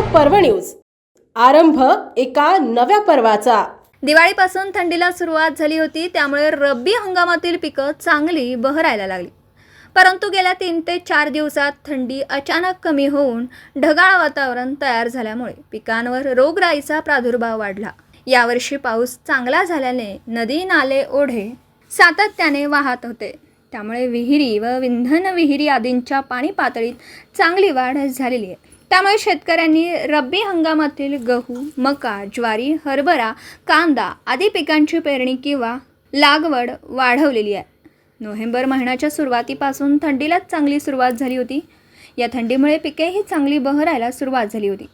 पर्व न्यूज. आरंभ एका नव्या पर्वाचा. दिवाळीपासून थंडीला सुरुवात झाली होती त्यामुळे रब्बी हंगामातील पिकं चांगली बहरायला लागली. परंतु गेल्या तीन ते चार दिवसात थंडी अचानक कमी होऊन ढगाळ वातावरण तयार झाल्यामुळे पिकांवर रोगराईचा प्रादुर्भाव वाढला. यावर्षी पाऊस चांगला झाल्याने नदी नाले ओढे सातत्याने वाहत होते. त्यामुळे विहिरी व विंधन विहिरी आदींच्या पाणी पातळीत चांगली वाढ झालेली आहे. त्यामुळे शेतकऱ्यांनी रब्बी हंगामातील गहू मका ज्वारी हरभरा कांदा आदी पिकांची पेरणी किंवा लागवड वाढवलेली आहे. नोव्हेंबर महिन्याच्या सुरुवातीपासून थंडीलाच चांगली सुरुवात झाली होती. या थंडीमुळे पिकेही चांगली बहरायला सुरुवात झाली होती.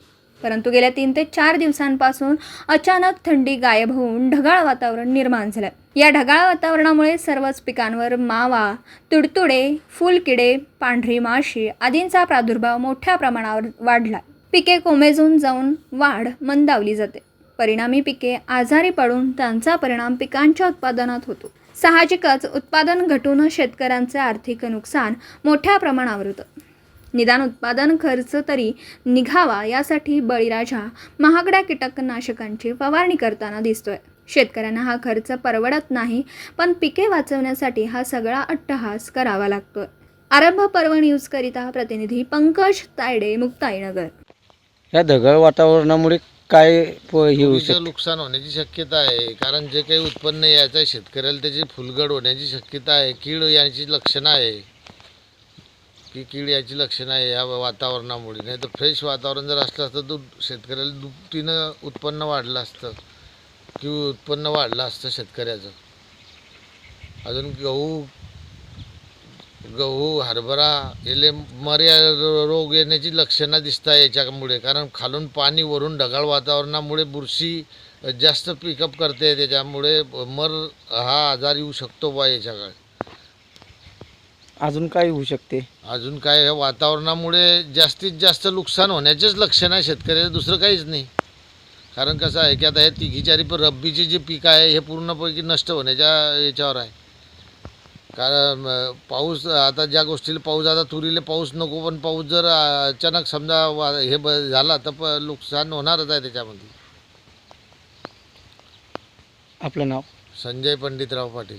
परंतु गेल्या तीन ते चार दिवसांपासून अचानक थंडी गायब होऊन ढगाळ वातावरण निर्माण झालं. या ढगाळ वातावरणामुळे सर्वच पिकांवर मावा तुडतुडे फुलकिडे पांढरी माशी आदींचा प्रादुर्भाव मोठ्या प्रमाणावर वाढला. पिके कोमेजून जाऊन वाढ मंदावली जाते. परिणामी पिके आजारी पडून त्यांचा परिणाम पिकांच्या उत्पादनात होतो. साहजिकच उत्पादन घटून शेतकऱ्यांचे आर्थिक नुकसान मोठ्या प्रमाणावर होतं. निदान उत्पादन खर्च तरी निघावा यासाठी बळीराजा महागड्या कीटकनाशकांची फवारणी करताना दिसतोय. शेतकऱ्यांना हा खर्च परवडत नाही पण पिके वाचवण्यासाठी हा सगळा अट्टहास करावा लागतोय. आरंभ पर्व न्यूजकरिता प्रतिनिधी पंकज तायडे मुक्ताईनगर. या ढगाळ वातावरणामुळे काय प- हे होऊ तुरीचं शकतं? नुकसान होण्याची शक्यता आहे कारण जे काही उत्पन्न यायचं आहे शेतकऱ्याला त्याची फुलगड होण्याची शक्यता आहे कीड याची लक्षणं आहे. की कीड याची लक्षणं आहे या वातावरणामुळे. नाही तर फ्रेश वातावरण जर असलं असतं तर शेतकऱ्याला दुपटीनं उत्पन्न वाढलं असतं. किंवा उत्पन्न वाढलं असतं शेतकऱ्याचं. अजून गहू गहू हरभरा याले मर्या रोग येण्याची लक्षणं दिसत आहे याच्यामुळे. कारण खालून पाणी वरून ढगाळ वातावरणामुळे बुरशी जास्त पिकअप करते त्याच्यामुळे मर हा आजार येऊ शकतो बा याच्याकडे. अजून काय होऊ शकते? अजून काय ह्या वातावरणामुळे जास्तीत जास्त नुकसान होण्याचेच लक्षण आहे शेतकऱ्याचं दुसरं काहीच नाही. कारण कसं आहे की आता हे तिघी चारी पण रब्बीचे जे पीक आहे हे पूर्णपैकी नष्ट होण्याच्या याच्यावर आहे. कारण पाऊस आता ज्या गोष्टीला पाऊस आता तुरीला पाऊस नको पण पाऊस जर अचानक समजा वा हे ब झाला तर प नुकसान होणारच आहे त्याच्यामध्ये. आपलं नाव? संजय पंडितराव पाटील.